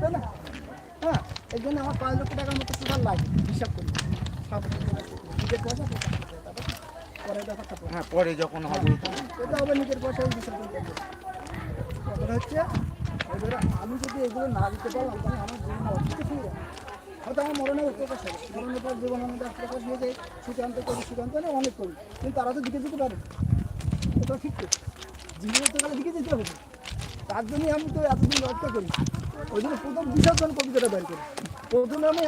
তাই না? হ্যাঁ এই জন্য আমার পাঁচ লক্ষ টাকার মতো লাগে হিসাব করি। নিজের পয়সা তারপর ব্যাপারটা পরে। হ্যাঁ পরে যখন হবে। এটা হবে নিজের পয়সা হিসাব করতে হচ্ছে এবারে আমি যদি এগুলো না দিতে পারলাম তাহলে আমার জীবন হয়ে যাবে হয়তো আমার মরণের প্রকাশ হবে। মরণের পর জীবন আমাদের প্রকাশ হয়ে যায়। সুকান্ত করি সুকান্ত না অনেক করি। কিন্তু তারা তো দিকে দিতে পারে। এটা ঠিক তো। জীবনে তো গেলে দিকে দিতে হবে। তার জন্যই আমি তো এতদিন লড়তে করি। ওই জন্য প্রথম বিসর্জন কবিতাটা বের করি। প্রথমে আমি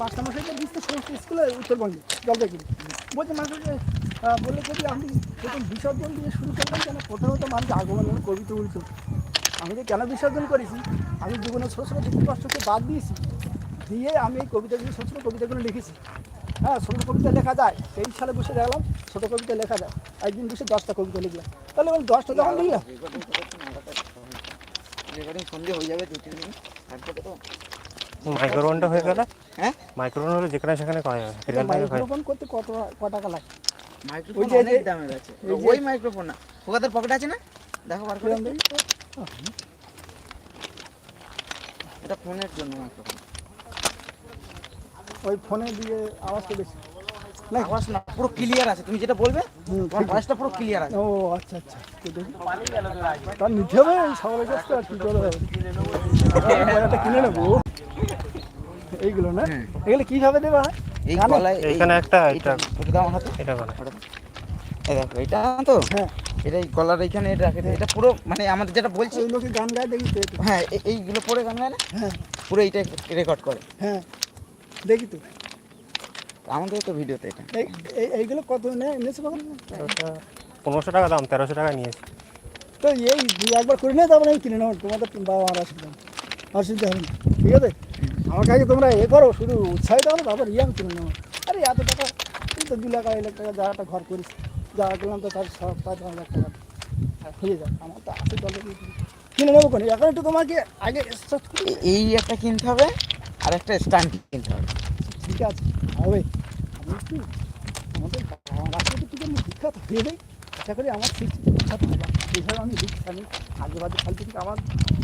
মাস্টারমশাইকে দিচ্ছি সমস্ত স্কুলে উত্তরবঙ্গে, জলপাইগুড়ি। বলছে মাস্টার বললে কবি আমি প্রথম বিসর্জন দিয়ে শুরু করলাম কেন? প্রথমত মানুষ আগমনের কবিতা উল্টো আমি যে কেন বিসর্জন করেছি? আমি জীবনে ছোটো ছোটো কষ্টকে বাদ দিয়েছি। দিয়ে আমি এই কবিতাগুলো, ছোটো কবিতাগুলো লিখেছি। হ্যাঁ ছোটো কবিতা লেখা যায়। তেইশ সালে বসে দেখলাম ছোটো কবিতা লেখা যায়। একদিন বসে দশটা কবিতা লিখলাম। তাহলে আমি দশটা যখন লিখলাম রেকর্ডিং সন্ধে হয়ে যাবে দু তিন দিন। তারপরে তো মাইক্রোফোনটা হয়ে গেলে? হ্যাঁ? মাইক্রোফোন হলে যেখানে সেখানে করা যাবে সিরিয়াল টাইমে মাইক্রোফোন করতে কত ক টাকা লাগে? মাইক্রোফোন ওই অনেক দামের আছে। ওই মাইক্রোফোন না। ওকাদের পকেট আছে না? দেখো বার করে। এটা ফোনের জন্য মাইক্রোফোন ওই ফোনে দিয়ে আওয়াজটা বেশি। আওয়াজ না পুরো ক্লিয়ার আছে তুমি যেটা বলবে তোমার ভয়েসটা পুরো ক্লিয়ার আছে। ও আচ্ছা আচ্ছা তার নিতে হবে এই সকালের কাছে আর কি করে একটা কিনে নেব। এইগুলো না? হুম। এগুলো কীভাবে দেওয়া হয় এই গলায় এইখানে একটা এইটা এটা দাও আমার হাতে। এটা এই দেখো এটা তো? হ্যাঁ। এটা এই গলার এখানে এটা রাখে এটা পুরো মানে আমাদের যেটা বলছি ওই লোকে গান গায় দেখি তো হ্যাঁ এইগুলো পরে গান গায় না? হ্যাঁ। পুরো এইটা রেকর্ড করে। হ্যাঁ। দেখি তো। আমাদের তো ভিডিওতে এটা। এই এই- এইগুলো কত নেয় নিয়েছে কখন পনেরোশো টাকা দাম তেরোশো টাকা নিয়েছি। তো এই দুই একবার করে নিয়ে তারপরে আমি কিনে নেব। তোমাদের বাবা আমার অসুবিধা। অসুবিধা হবে ঠিক আছে? আমার কাছে তোমরা এ করো শুধু উৎসাহিত করো তারপর ইয়ে আমি কিনে নেব। আরে এত টাকা এই তো দু লাখ আড়াই লাখ টাকা যারা একটা ঘর করিস যা করলাম তো তার সব পাঁচ পাঁচ লাখ টাকা। হয়ে যায় আমার তো আছে দলে কিনে নেব কোন? এখন একটু তোমাকে আগে এই একটা কিনতে হবে আর একটা স্ট্যান্ড কিনতে হবে। ঠিক আছে হবে। আমি একটু আমাদের রাস্তাতে একটু আমি বিখ্যাত হয়ে যাই আশা করি আমার ঠিক বিখ্যাত হবে। এইভাবে আমি লিখছি আমি আগে বাজে ফালতু থেকে আমার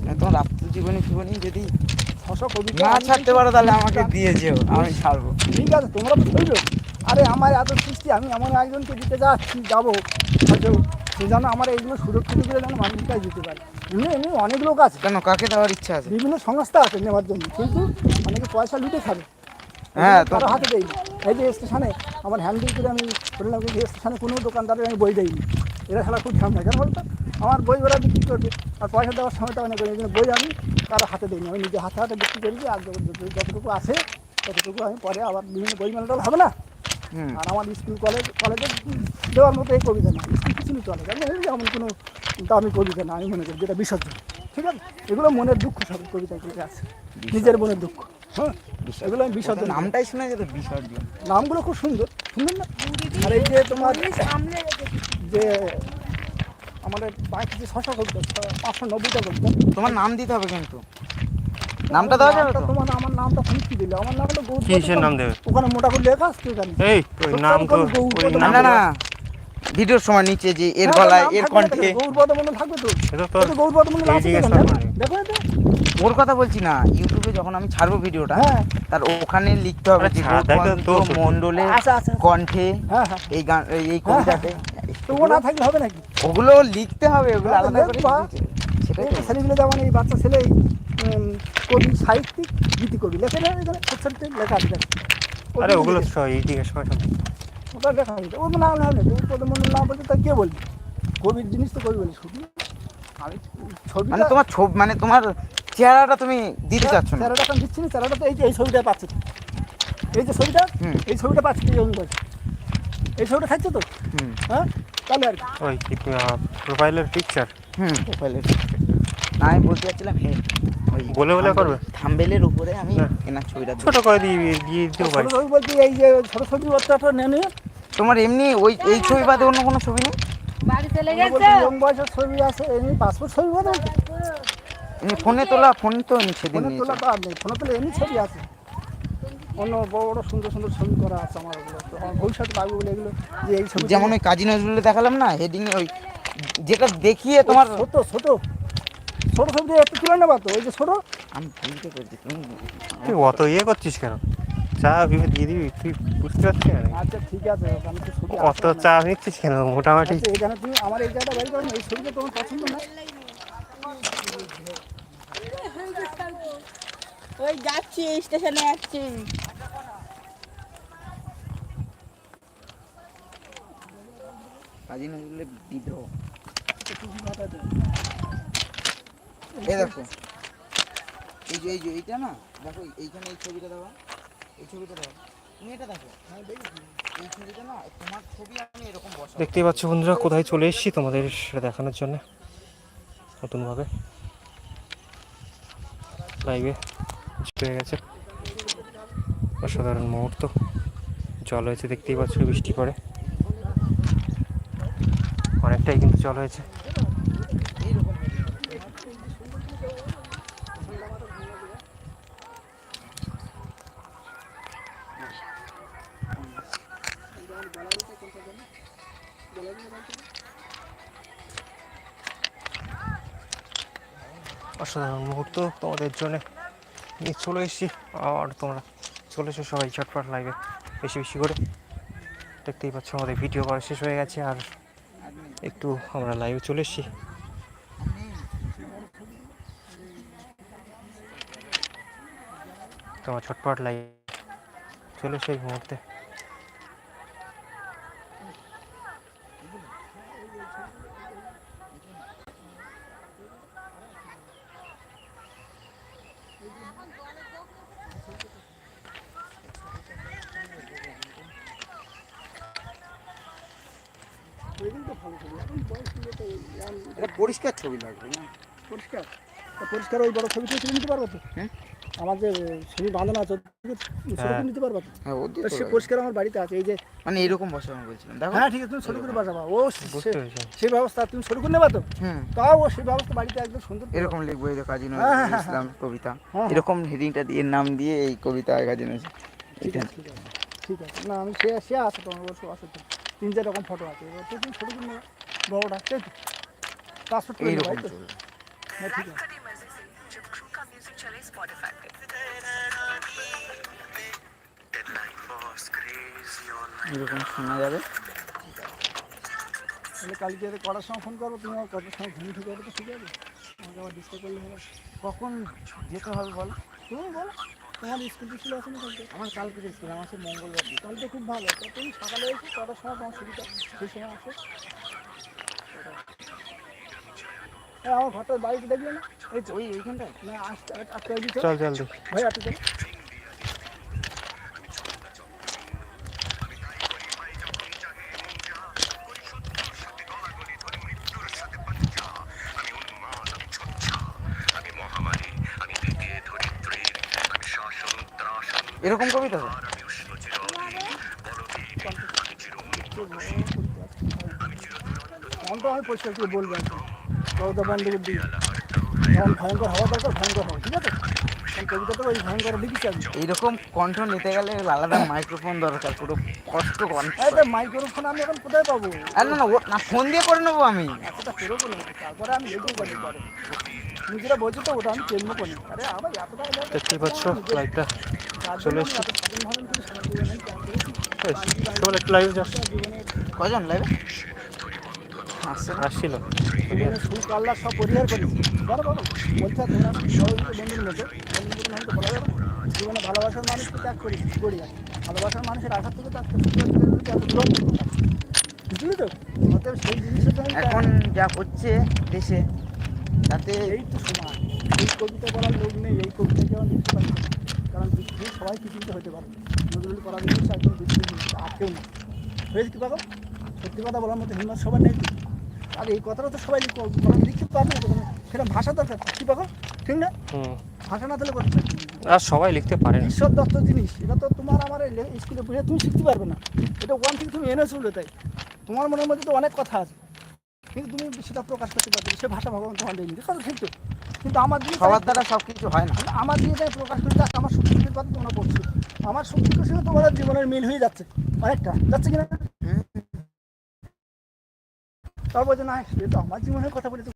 মানে তোমার রাত্রি জীবনী জীবনী যদি ছশো কবিতা না ছাড়তে পারো তাহলে আমাকে দিয়ে যেও আমি ছাড়বো। ঠিক আছে তোমরা তো ধরবে আরে আমার এত সৃষ্টি আমি এমন একজনকে দিতে যাচ্ছি যাব। হয়তো সে যেন আমার এইগুলো সুরক্ষিত করে যেন মানুষের কাছে দিতে পারে। এমনি এমনি অনেক লোক আছে। কেন কাকে দেওয়ার ইচ্ছা আছে? বিভিন্ন সংস্থা আছে নেওয়ার জন্য। কিন্তু অনেকে পয়সা লুটে খাবে। হ্যাঁ, কারও হাতে দেয়নি। এই যে স্টেশনে আমার হ্যান্ডেল করে আমি বললাম যে স্টেশনে কোনো দোকানদারের আমি বই দেয়নি এরা খেলা খুব ঝামেলা। কেন বলতো? আমার বই ওরা বিক্রি করবে। আর পয়সা দেওয়ার সময়টা অনেক করে এই জন্য বই আমি কারও হাতে দিইনি। আমি নিজে হাতে হাতে বিক্রি করেছি আর যত- যত- যতটুকু আছে ততটুকু আমি পরে আবার বিভিন্ন বই মেলাটা হবে না? আর আমার স্কুল কলেজ কলেজে দেওয়ার মতো এই কবিতা না স্কুল কিছু চলে এই এমন কোনো দামি কবিতা না আমি মনে করি যেটা বিসর্জন। ঠিক আছে? এগুলো মনের দুঃখ সব কবিতাগুলো আছে। নিজের মনের দুঃখ। হ্যাঁ এগুলো আমি বিসর্জন নাম নামটাই শোনা যেত বিসর্জন নামগুলো খুব সুন্দর সুন্দর না? আর এই যে তোমার যে আমাদের বাকি যে ছশো ছ- পাঁচশো নব্বইটা কবিতা তোমার নাম দিতে হবে কিন্তু। নামটা দেওয়া যাবে তো? তোমার আমার নামটা দিলে। আমার নাম হলো গৌর কিসের নাম দেবে? ওখানে মোটা করে লেখা আসছে ওখানে এই ওই নাম তো ওই না না না। ভিডিওর সময় নিচে যে এর গলায় এর কণ্ঠে। গৌরপদ মন্ডল থাকবে তো। এটা তো তো গৌরপদ মন্ডল আছে দেখো ওর কথা বলছি না ইউটিউবে যখন আমি ছাড়বো ভিডিওটা হ্যাঁ। তার ওখানে লিখতে হবে যে আচ্ছা, আচ্ছা আচ্ছা। কণ্ঠে হ্যাঁ হ্যাঁ। এই গান এই- কবিতাতে। না থাকলে হবে নাকি? ওগুলো লিখতে হবে ওগুলো আলাদা করে সেটাই। ছেলেগুলো যেমন এই বাচ্চা ছেলে কবি সাহিত্যিক গীতি কবি লেখে না এখানে? ছোট ছোট লেখা আছে আরে ওগুলো ওটা লেখা হয়েছে ওর নাম না হলে মন্ডল বলতে তা কে বলবি? কবির জিনিস তো কবি বলি। শুধু ছবি মানে তোমার ছবি মানে তোমার চেহারাটা তুমি দিতে চাচ্ছ না। চেহারাটা এখন দিচ্ছি না চেহারাটা তো এই যে এই ছবিটা পাচ্ছি। এই যে ছবিটা এই ছবিটা পাচ্ছে এই অনুযায়ী এই ছবিটা খাচ্ছে তো? হুম। হ্যাঁ? তাহলে আর কি। ওই প্রোফাইলের পিকচার হুম। প্রোফাইলের না আমি বলতে চাচ্ছিলাম হে ওই বলে বলে করবে? থাম্বেলের উপরে আমি হ্যাঁ। এনার ছবিটা দেবো। ছোট করে দিয়ে দিয়ে দিতেও ছোট পারি ছবি বলতে এই যে ছোট ছবি বাচ্চাটা নিয়ে নিয়ে। তোমার এমনি ওই এই ছবি বাদে অন্য কোনো ছবি নেই? বাড়ি চলে বলতে ইয়ং বয়সের ছবি আছে এমনি পাসপোর্ট ছবি হয় এমনি ফোনে তোলা ফোন তো সেদিন ফোনে তোলা তো আর নেই ফোনে তোলা এমনি ছবি আছে। অন্য বড় বড় সুন্দর সুন্দর ছবি করা আছে আমার ওগুলো তো আমার ভবিষ্যতে পাবো বলে এগুলো যে এই ছবি যেমন ওই কাজী নজরুলে দেখালাম না হেডিং ওই যেটা দেখিয়ে তোমার ছোট ছোট। ছোট ছোট ছবি একটু তুলে নেবা তো ওই যে ছোট। আমি বুঝতে পারছি তুমি তুই অত ইয়ে করছিস কেন? চা ভেবে দিয়ে দিবি তুই বুঝতে পারছিস না আচ্ছা ঠিক আছে আমি তো ছবি অত। চা নিচ্ছিস কেন? মোটামুটি আচ্ছা, এখানে তুমি আমার এই জায়গাটা বাড়ি করো না, এই ছবিটা তোমার পছন্দ না? ওই যাচ্ছি স্টেশনে যাচ্ছি। কাজী নজরুলের বিদ্রোহ। এই দেখো। এই যে এই যে এইটা না দেখো এইখানে এই ছবিটা দেওয়া। এই ছবিটা দেওয়া। তুমি এটা দেখো। হ্যাঁ, এই ছবিটা না তোমার ছবি আমি এরকম বসাবো। দেখতেই পাচ্ছ বন্ধুরা কোথায় চলে এসেছি তোমাদের সেটা দেখানোর জন্য নতুনভাবে। লাইভে হয়ে গেছে। অসাধারণ মুহূর্ত। জল হয়েছে, দেখতেই পাচ্ছ বৃষ্টি পরে অনেকটাই কিন্তু জল হয়েছে। অসাধারণ মুহূর্ত তোমাদের জন্য নিয়ে চলে এসেছি। আর তোমরা চলে এসো সবাই চটপট লাইভে বেশি বেশি করে। দেখতেই পাচ্ছ আমাদের ভিডিও করা শেষ হয়ে গেছে, আর একটু আমরা লাইভে চলে এসেছি। তোমার ছটপট লাইভ চলে এসো এই মুহূর্তে ওইগুলো তো ভালো ছবি। এখন বয়স হলে তো এরম এটা পরিষ্কার ছবি লাগবে না পরিষ্কার পরিষ্কার ওই বড় ছবি তুলে নিতে পারব তো হ্যাঁ। আমার যে ছবি বাঁধানো আছে হ্যাঁ। নিতে পারব তো হ্যাঁ তা তো। পরিষ্কার আমার বাড়িতে আছে এই যে মানে এরকম বসাবো বলছিলাম দেখো। হ্যাঁ ঠিক আছে তুমি ছোট করে বাজাবা ও সেই ব্যবস্থা তুমি ছোট করে নেবা তো? হুম। তাও ও সেই ব্যবস্থা বাড়িতে একদম সুন্দর এরকম লিখব এই যে কাজী হ্যাঁ, হ্যাঁ, নজরুল হ্যাঁ, ইসলাম কবিতা। হ্যাঁ। এরকম হেডিংটা দিয়ে নাম দিয়ে এই কবিতা কাজী নজরুল। ঠিক আছে ঠিক আছে না আমি সে সে আছে তোমার অবশ্য আছে তো। তিন চার রকম ফটো আছে। এবার তো তুমি ছোট করে নেবা বড়টা তাই তো? পাসপোর্ট এইরকম চলবে। হ্যাঁ ঠিক আছে। এরকম শোনা যাবে। তাহলে কালকে কটার সময় ফোন করব তুমি আমার কটার সময় ঢুকে যাবে তো ঠিক আছে আমাকে আবার ডিস্টার্ব করলে হবে। কখন যেতে হবে বল? তুমি বলো। তোমার স্কুল টিস্কুল আছে না কালকে? আমার কালকে স্কুল আমার সে মঙ্গলবার দিন। তো খুব ভালো। তো তুমি সকালে এসে কটার সময় তোমার সুবিধা সেই সময় আসো। হ্যাঁ আমার ঘরটার বাড়িতে দেখলে না? এই তো ওই ওইখানটায় না আসতে আটটা দিচ্ছ চল। চল ভাই আটটা চলো এরকম কবিতা তো মনটা আমি পরিষ্কার করে বলব আর কবিতা বন্ধ করে দিই যখন ভয়ঙ্কর হওয়া দরকার ভয়ঙ্কর হবে ঠিক আছে? কবিতাটা ওই ভয়ঙ্কর লিখেছি আমি এইরকম কণ্ঠ নিতে গেলে আলাদা মাইক্রোফোন দরকার পুরো কষ্ট কণ্ঠ। এই মাইক্রোফোন আমি এখন কোথায় পাবো? আর না না ও না ফোন দিয়ে করে নেব আমি। এতটা করে তারপরে আমি লিখব করি পরে। তুমি যেটা বলছো তো ওটা আমি চেঞ্জ করি? আরে আমার এত টাকা দেয় দেখতেই পাচ্ছ লাইভটা চলে এসছি। কেবল একটু লাইভে যাস কজন আসছিল জীবনে সুখ আল্লাহ সব পরিহার করেছি। বলো বলো বলছে তোমরা সহযোগিতা বন্ধুর মতো বন্ধুর মতো বলা যাবে জীবনে ভালোবাসার মানুষকে ত্যাগ করি ভালোবাসার মানুষের থেকে বুঝলি তো? অতএব সেই জিনিসটা এখন যা হচ্ছে দেশে তাতে এই তো সময় এই কবিতা বলার লোক নেই এই কবিতা কেউ লিখতে পারবে কারণ পৃথিবীর সবাই কিছুতে হতে পারে। নজরুল করা জিনিস একদম জিনিস আর কেউ না হয়েছে কি পাবো সত্যি কথা বলার মতো হিম্মত সবার নেই। আর এই কথাটা তো সবাই লিখ- মানে লিখতে পারবে না সেটা ভাষা দরকার কি পাবো ঠিক না? ভাষা না করতে আর সবাই লিখতে পারে না। ঈশ্বর দত্ত জিনিস এটা তো তোমার আমার স্কুলে পড়ে তুমি শিখতে পারবে না। এটা ওয়ান থেকে তুমি এনে চলবে তাই। তোমার মনের মধ্যে তো অনেক কথা আছে। কিন্তু তুমি সেটা প্রকাশ করতে পারবে সে ভাষা ভগবান তোমার দেয়নি। কথা ঠিক তো কিন্তু আমার দিয়ে সবার দ্বারা সব কিছু হয় না। আমার দিয়ে তাই প্রকাশ করতে আমার সুখ দুঃখের কথা তোমরা বলছো। আমার সুখ দুঃখের সঙ্গে তোমাদের জীবনের মিল হয়ে যাচ্ছে। অনেকটা। যাচ্ছে কিনা। তারপর বলছে না সে তো আমার জীবনের কথা বলেছে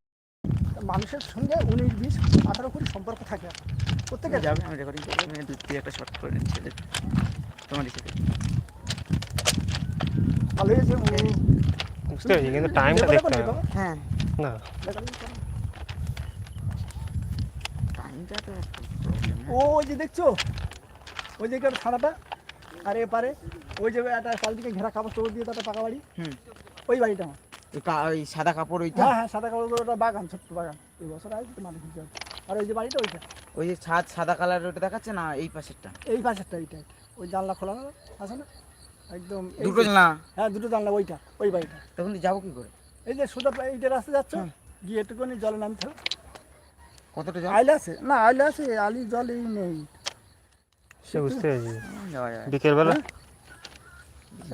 তা মানুষের সঙ্গে উনিশ বিশ আঠারো কোটি সম্পর্ক থাকে। প্রত্যেকের যাবে আমি রেকর্ডিং আমি দুই একটা শর্ট করে নিচ্ছি তোমার ভালো হয়েছে বুঝতে পেরেছি কিন্তু টাইমটা দেখতে হবে। হ্যাঁ। না। টাইমটা তো ও ওই যে দেখছ? ওই যে ছাড়াটা আর এপারে। ওই যে একটা চারিদিকে ঘেরা কাপড় চোপড় দিয়ে তো একটা পাকা বাড়ি। হুম। ওই বাড়িটা আমার। ওই সাদা কাপড় ওইটা? হ্যাঁ হ্যাঁ সাদা কাপড় ওটা বাগান ছোট্ট বাগান। এই বছর আসবে মানুষ আর ওই যে বাড়িটা ওইটা। ওই যে ছাদ সাদা কালারের ওটা দেখাচ্ছে না? এই পাশেরটা? এই পাশেরটা এইটা। ওই জানলা খোলা আছে না? একদম দুটো না হ্যাঁ দুটো জানলা ওইটা ওই বাড়িটা। তখন যাব কি করে? এই যে সোজা এইটা রাস্তা যাচ্ছ গিয়ে একটুখানি জলে নামতে হবে। কতটা যাব আইলে আছে? না আইলে আছে আলি জল এই নেই। সে বুঝতে পেরেছি। বিকেলবেলা?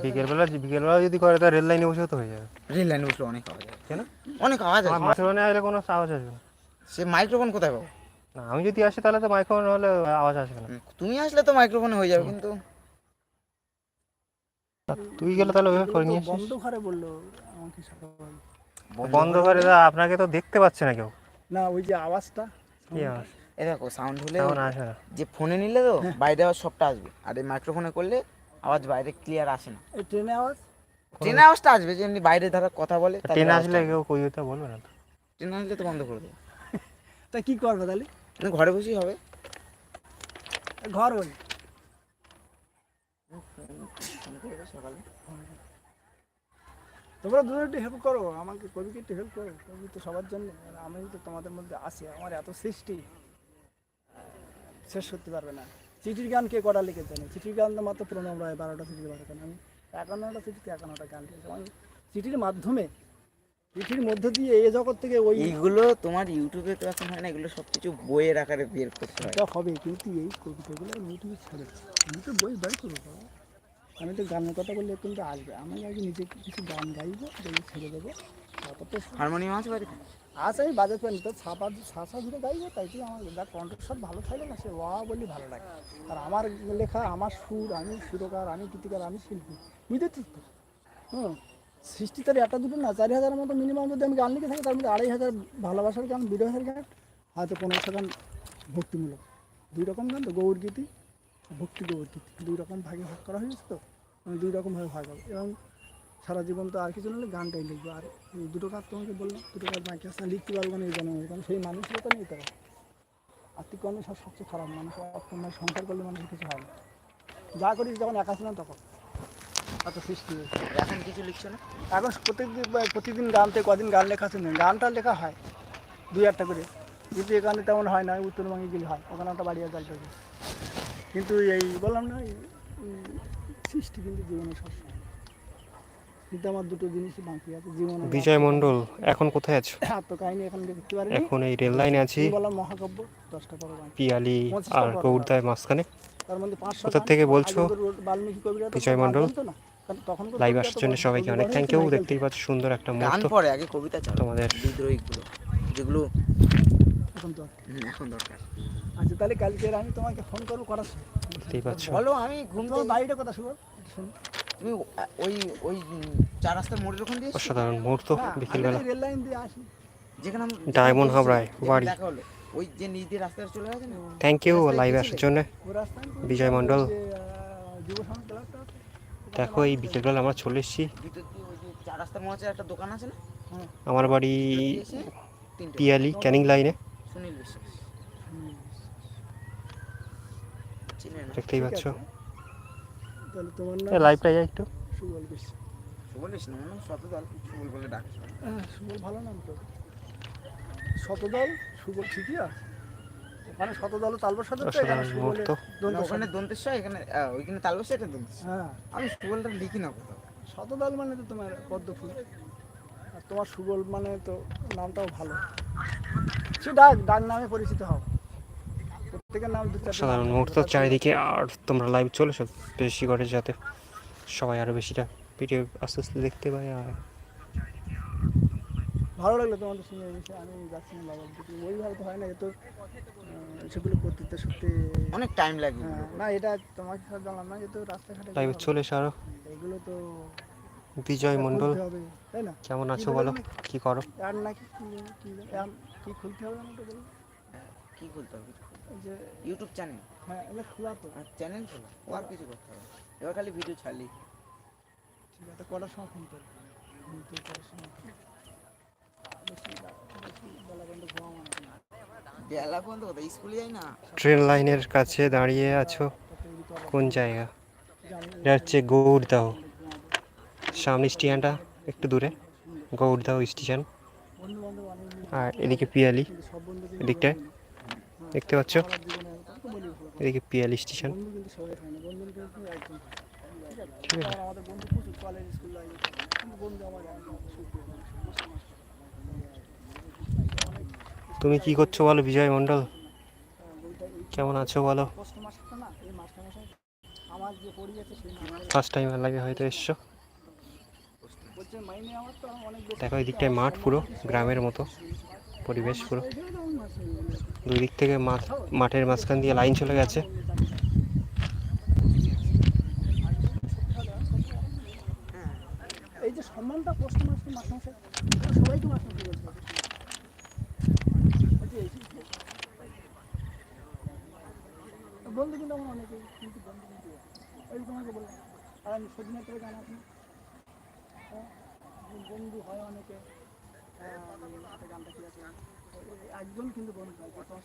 বিকেলবেলা বিকেলবেলা যদি করে তা রেল লাইনে বসেও তো হয়ে যাবে। রেল লাইনে বসলে অনেক আওয়াজ কেন? অনেক আওয়াজ মাইক্রোফোনে আসলে কোনো আওয়াজ আসবে না। সে মাইক্রোফোন কোথায় পাবো? না আমি যদি আসি তাহলে তো মাইক্রোফোন হলে আওয়াজ আসবে না। তুমি আসলে তো মাইক্রোফোনে হয়ে যাবে কিন্তু তুই গেলে তাহলে ওইভাবে করে নিয়ে বন্ধ ঘরে বলল আমাকে সকাল বন্ধ করে দা আপনাকে তো দেখতে পাচ্ছে না কেউ। না ওই যে আওয়াজটা। কি আওয়াজ? এই দেখো সাউন্ড হলে যে ফোনে নিলে তো বাইরে আওয়াজ সবটা আসবে। আর এই মাইক্রোফোনে করলে আওয়াজ বাইরে ক্লিয়ার আসে না। এই ট্রেনে আওয়াজ? ট্রেনে আওয়াজটা আসবে যে এমনি বাইরে ধারা কথা বলে ট্রেনে আসলে কেউ কই হতে বলবে না তো। ট্রেনে আসলে তো বন্ধ করে দেবে। তা কি করবে তাহলে? ঘরে বসেই হবে। ঘর বলি। সকালে তোমরা দুটো একটু হেল্প করো আমাকে কবিকে একটু হেল্প করো। কবি তো সবার জন্য আমি তো তোমাদের মধ্যে আছি আমার এত সৃষ্টি। শেষ করতে পারবে না। চিঠির গান কে কটা লিখে জানে চিঠির গান তো মাত্র প্রণব রায় বারোটা চিঠি বারো গান আমি একান্নটা চিঠিতে একান্নটা গান লিখেছি। আমি চিঠির মাধ্যমে চিঠির মধ্য দিয়ে এই জগৎ থেকে ওই এইগুলো তোমার ইউটিউবে তো এখন হয় না এগুলো সব কিছু বইয়ের আকারে বের করতে হয়। এটা হবে কিন্তু এই কবিতাগুলো আমি ইউটিউবে ছেড়েছি আমি তো বই বের করব আমি তো গানের কথা বললে কিন্তু আসবে। আমি আগে নিজে কিছু গান গাইবো ছেড়ে দেবো। তারপর তো হারমোনিয়াম আছে বাড়িতে? আজ আমি বাজার পারি তো ছাপা ছাপা ধরে গাইবো তাই তো আমার যা কণ্ঠস্বর ভালো থাকলে না? সে ওয়া বলি ভালো লাগে। আর আমার লেখা, আমার সুর, আমি সুরকার, আমি গীতিকার আমি শিল্পী। বুঝতে তো? হুম। সৃষ্টি তার একটা দুটো না, চারি হাজারের মতো মিনিমাম যদি আমি গান লিখে থাকি, তার মধ্যে আড়াই হাজার ভালোবাসার গান বিরহের গান, হয়তো পনেরোশো গান ভক্তিমূলক। দুই রকম গান তো, গৌর গীতি, ভক্তি গৌর গীতি। দুই রকম ভাগে ভাগ করা হয়েছে তো? দুই রকমভাবে ভাগ হবে। এবং সারা জীবন তো আর কিছু নাহলে গানটাই লিখব। আর দুটো কাজ তোমাকে বললাম দুটো কাজ বাকি আছে লিখতে পারব না এই জন্য কারণ সেই মানুষের তো নেই তারা আর্থিক কর্মে সব সবচেয়ে খারাপ। মানুষ অর্থনয় সংসার করলে মানুষের কিছু হয় না। যা করিস যখন একা ছিলাম তখন। এত সৃষ্টি। হয়েছে এখন কিছু লিখছো না? এখন প্রত্যেকদিন প্রতিদিন গানতে কদিন গান লেখা শুনে গানটা লেখা হয় দুই একটা করে। কিন্তু এখানে তেমন হয় না উত্তরবঙ্গে গেলে হয়। ওখানে একটা বাড়ি থাকে কিন্তু এই বললাম না সৃষ্টি কিন্তু জীবনে সবসময়। কিন্তু আমার দুটো জিনিসই বাকি আছে জীবনে বিজয় মণ্ডল এখন কোথায় আছো? আত্মকাহিনী এখন দেখতে পারিনি। এখন এই রেল লাইনে আছি। বললাম মহাকাব্য দশটা পিয়ালি আর পড়া। গৌরদায় মাঝখানে। তার মধ্যে পাঁচশো কোথা থেকে বলছো? বাল্মীকি কবিরা বিজয় মণ্ডল? তো লাইভ আসার জন্য সবাইকে অনেক থ্যাংক ইউ দেখতেই পাচ্ছ সুন্দর একটা মুহূর্ত। পরে আগে কবিতা চালো তোমাদের বিদ্রোহীগুলো যেগুলো এখন হুম, এখন দরকার। আচ্ছা তাহলে কালকে আমি তোমাকে ফোন করব করার দেখতেই পাচ্ছ। বলো আমি ঘুম বাড়িটা কথা শুভ? তুমি ওই ওই চার রাস্তার মোড়ের ওখান দিয়ে? অসাধারণ মুহূর্ত বিকেলবেলা। রেল লাইন দিয়ে আসি। যেখানে ডায়মন্ড হাবড়ায় বাড়ি। ওই যে নিচ দিয়ে রাস্তাটা চলে গেছে না? থ্যাংক ইউ লাইভে আসার জন্য। রাস্তায় বিজয় মণ্ডল। আছে। দেখো এই বিকেলবেলা আমরা চলে এসেছি। চার রাস্তার মোড়ে একটা দোকান আছে না? আমার বাড়ি পিয়ালি ক্যানিং লাইনে। সুনীল বিশ্বাস। দেখতেই পাচ্ছ। তাহলে তোমার নাম লাইভটা যাই একটু। সুবল না মানে শতদল। সুবল বলে ডাকে। হ্যাঁ, সুবল ভালো নাম তো। শতদল সুবল ঠিকই আছে। ওখানে শতদল তালবর সাথে এখানে ওইখানে হ্যাঁ। আমি সুবলটা লিখি না কোথাও। শতদল মানে তো তোমার পদ্ম ফুল আর তোমার সুবল মানে তো নামটাও ভালো। সে ডাক ডাক নামে পরিচিত হও। অসাধারণ মুহূর্ত চারিদিকে আর তোমরা লাইভ চলেছো বেশি করে যাতে সবাই আরও বেশিটা ভিডিও আস্তে আস্তে দেখতে পাই আর ভালো লাগল তোমাদের সঙ্গে আমি যাচ্ছি না বাবার দিকে ওইভাবে তো হয় না এ তো সেগুলো করতে তো সত্যি অনেক টাইম লাগে হ্যাঁ, না এটা তোমাকে সব জানলাম না যে রাস্তাঘাটে লাইভে চলে এসো আরও। এগুলো তো বিজয় মণ্ডল খুলতে হবে, তাই না? কেমন আছো বলো? কি করো? আর নাকি কি কি খুলতে হবে আমাকে বলো। কি খুলতে হবে? যে ইউটিউব চ্যানেল হ্যাঁ এগুলো খোলা তো। চ্যানেল খোলা? ও আর কিছু করতে হবে এবার খালি ভিডিও ছাড়লি। ঠিক আছে কটার সময় খুলতে হবে খুলতে কটার সময়? বেশি রা- বেশি বেলা পর্যন্ত না। কোথায়? স্কুলে যাই না? ট্রেন লাইনের কাছে দাঁড়িয়ে আছো? কোন জায়গা? এটা হচ্ছে গৌড়দাহ। সামনে স্টেশনটা একটু দূরে। গৌড়দাহ স্টেশন। আর এদিকে পিয়ালি এদিকটায়। দেখতে পাচ্ছ এদিকে পিয়ালি স্টেশন। ঠিক আছে। তুমি কি করছ বলো বিজয় মণ্ডল কেমন আছো বলো ফার্স্ট টাইম লাগে হয়তো এসছো বলছে মাইনে আমার তো অনেক বেশি দেখো, এই দিকটায় মাঠ পুরো, গ্রামের মতো পরিবেশ পুরো। দুই দিক থেকে মাঠ, মাঠের মাঝখান দিয়ে লাইন চলে গেছে। যে- বন্ধু কিন্তু আমার অনেকে কিন্তু বন্ধু কিন্তু ওই তোমাকে বললাম, আর আমি সদিনা করে জানা বন্ধু হয় অনেকে। আমি একটা গানটা কি আছে একজন কিন্তু বন্ধু হয় তোমার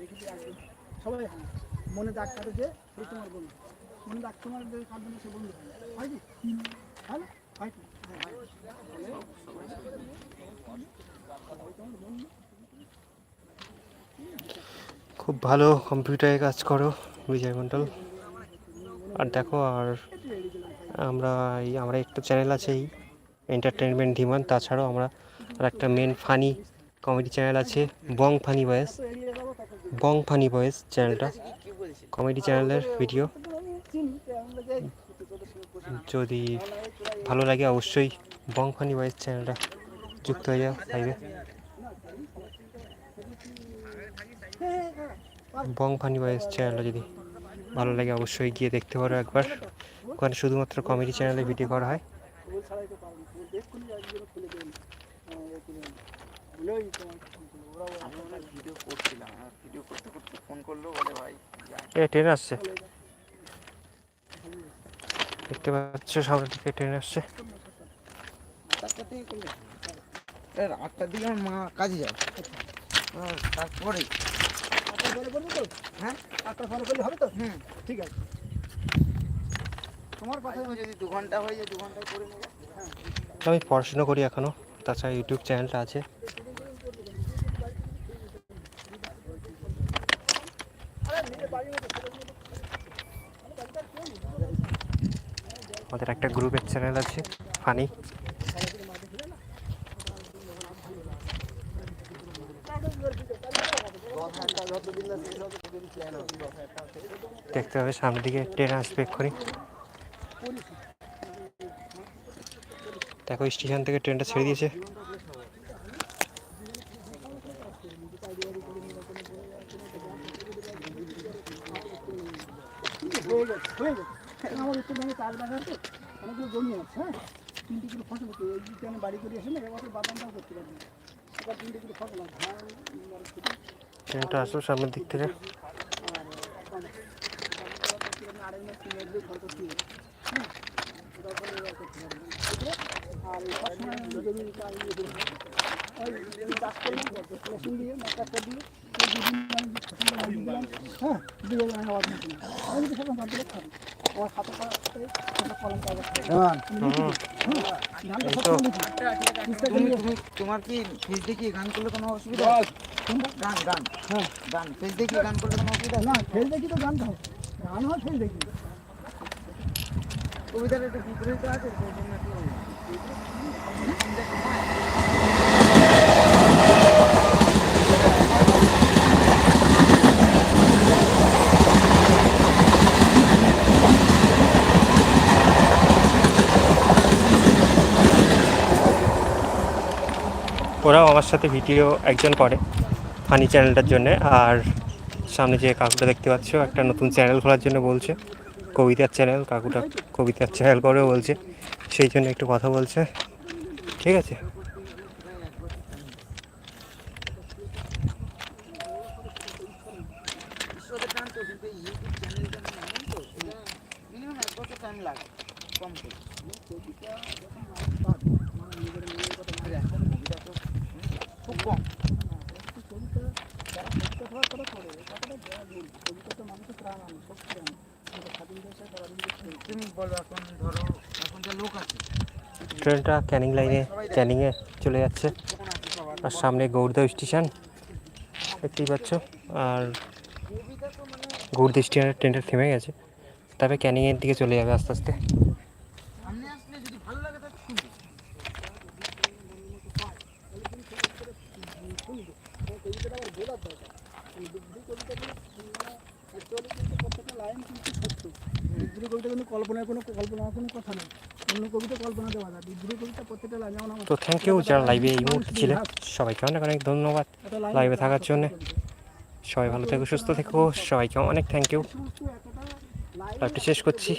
একজন সবাই হয়। মনে দাগ কাটে যে সেই তোমার বন্ধু। মনে দাগ তোমার যে কাটবে সে বন্ধু হয় হয় কি? হয় না? হয় কি? হ্যাঁ। খুব ভালো কম্পিউটারে কাজ করো বিজয় মণ্ডল। আর দেখো আর আমরা এই, আমরা একটা চ্যানেল আছে এই এন্টারটেনমেন্ট ডিমান্ড তাছাড়াও আমরা আর একটা মেন ফানি কমেডি চ্যানেল আছে বং ফানি বয়েস বং ফানি বয়েস চ্যানেলটা কমেডি চ্যানেলের ভিডিও যদি ভালো লাগে অবশ্যই বং ফানি বয়েস চ্যানেলটা যুক্ত হয়ে যাও লাইভে বং ফানি বয়েস চ্যানেলটা যদি ভালো লাগে অবশ্যই গিয়ে দেখতে পারো একবার। ওখানে শুধুমাত্র কমেডি চ্যানেলে ভিডিও করা হয়। ফোন ফোন ট্রেন আসছে। দেখতে পাচ্ছ সামনের দিকে ট্রেন আসছে। আটটার থেকে দিকে আমার মা কাজে যায় তারপরে হ্যাঁ আটটা পরে করলে হবে তো? হুম। ঠিক আছে তোমার কথা হয়তো যদি দু ঘণ্টা হয়ে যায় দু ঘন্টায় করে নেব আমি পড়াশোনা করি এখনও তাছাড়া ইউটিউব চ্যানেলটা আছে। আমাদের একটা গ্রুপের চ্যানেল আছে ফানি। দেখতে হবে সামনের দিকে ট্রেন আসবে এক্ষুনি। দেখো, স্টেশন থেকে ট্রেনটা ছেড়ে দিয়েছে হয়ে হয়ে আছে হ্যাঁ তিনটে আমি বাড়ি করে আসি করতে এবার তিনটে ট্রেনটা আসবে সামনের দিক থেকে আড়াই মাস তিন মাস করতে হবে। হ্যাঁ না আমি তো আমার হাতে কলম তুমি তোমার কি ফেস দেখিয়ে গান করলে কোনো অসুবিধা? গান গান। হ্যাঁ। গান। ফেস দেখিয়ে গান করলে কোনো অসুবিধা? না ফেল দেখি তো গান গান হয় ফেল দেখি। ওরাও আমার সাথে ভিডিও একজন করে ফানি চ্যানেলটার জন্য। আর সামনে যে কাকুটা দেখতে পাচ্ছ, একটা নতুন চ্যানেল খোলার জন্য বলছে। কবিতার চ্যানেল কাকুটা কবিতার চ্যানেল করে বলছে সেই জন্য একটু কথা বলছে। ঠিক আছে ঈশ্বরের টান তো কিন্তু এই ইউটিউব চ্যানেলটা এমন তো মিনিমাম এক বছর টাইম লাগে কম করে আর এখন কবিতা তো খুব কম কবিতা যারা কবিতা পড়া তারা পড়ে কথাটা দেওয়া ভুল কবিতা তো মানুষের প্রাণ আনে শক্তি আনে কিন্তু স্বাধীন দেশে পরাধীন দেশে তুমি বলো এখন ধরো এখন যা লোক আছে ট্রেনটা ক্যানিং লাইনে ক্যানিংয়ে চলে যাচ্ছে। আর সামনে গৌরদা স্টেশন, দেখতেই পাচ্ছ। আর গৌরদা স্টেশনের ট্রেনটা থেমে গেছে। তবে ক্যানিংয়ের দিকে চলে যাবে আস্তে আস্তে। কল্পনার কোনো কল্পনার কোনো কথা নেই। তো থ্যাংক ইউ যারা লাইভে এই মুহূর্তে ছিলেন সবাইকে অনেক অনেক ধন্যবাদ লাইভে থাকার জন্য সবাই ভালো থেকো সুস্থ থেকো সবাইকে অনেক থ্যাংক ইউ লাইভটি শেষ করছি